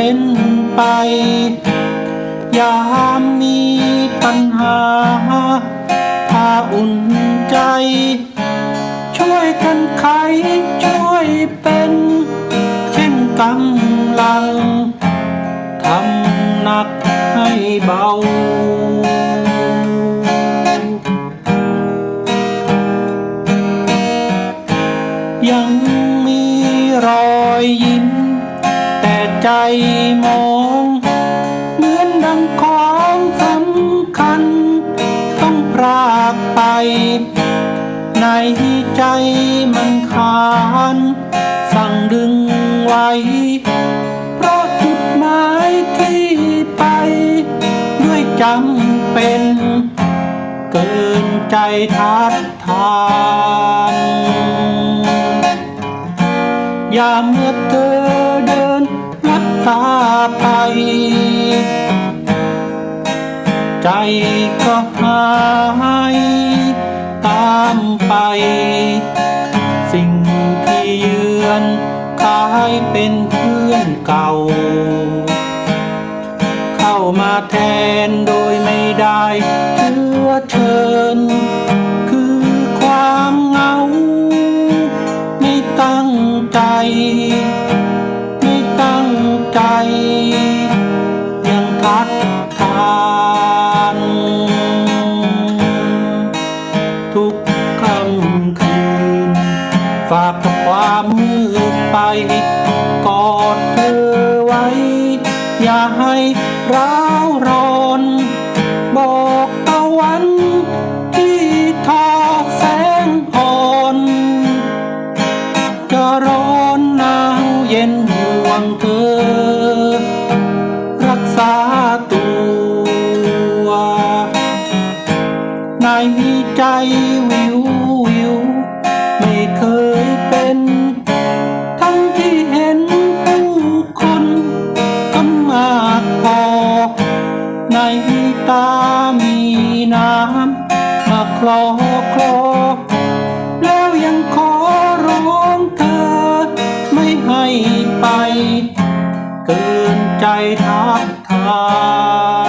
เป็นไป ยามมีปัญหาพาอุ่นใจ ช่วยกันไขช่วยเป็น เช่นกำลังทำหนักให้เบายัง ใจมองเหมือนดังของสำคัญ ต้องพรากไป ในใจมันขานสั่งดึงไว้ เพราะจุดหมายที่ไป ด้วยจำเป็น เกินใจทัดทานยามเมื่อเธอ ลับตาไปใจก็หายตามไป สิ่งที่เยือนกลายเป็นเพื่อนเก่า เข้ามาแทนโดยไม่ได้เชื้อเชิญ คือความเหงา ไม่ตั้งใจ กอดเธอไว้ อย่าให้ร้าวร้อน บอกตะวัน ที่ทอแสงอ่อน จะร้อนหนาวเย็นห่วงเธอ รักษาตัวในใจวิววิว ในตามีน้ำมาคลอคลอแล้วยังขอร้องเธอ ไม่ให้ไป เกินใจทักทา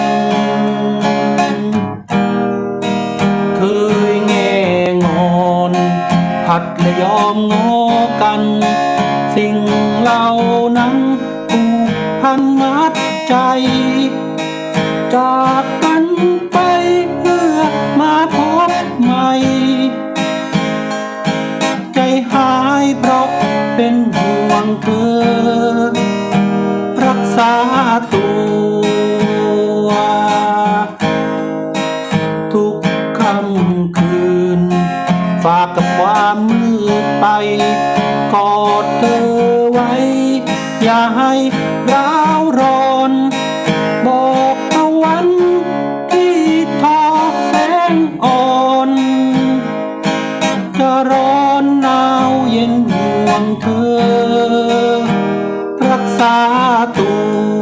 นเคยแง่งอนผัดและยอมงอกัน สิ่งเหล่านั้นผูกพันมัดใจ เป็นห่วงเธอรักษาตัว ทุกค่ำคืน ฝากกับความมืดไป กอดเธอไว้ อย่าให้รัก รักษาตัว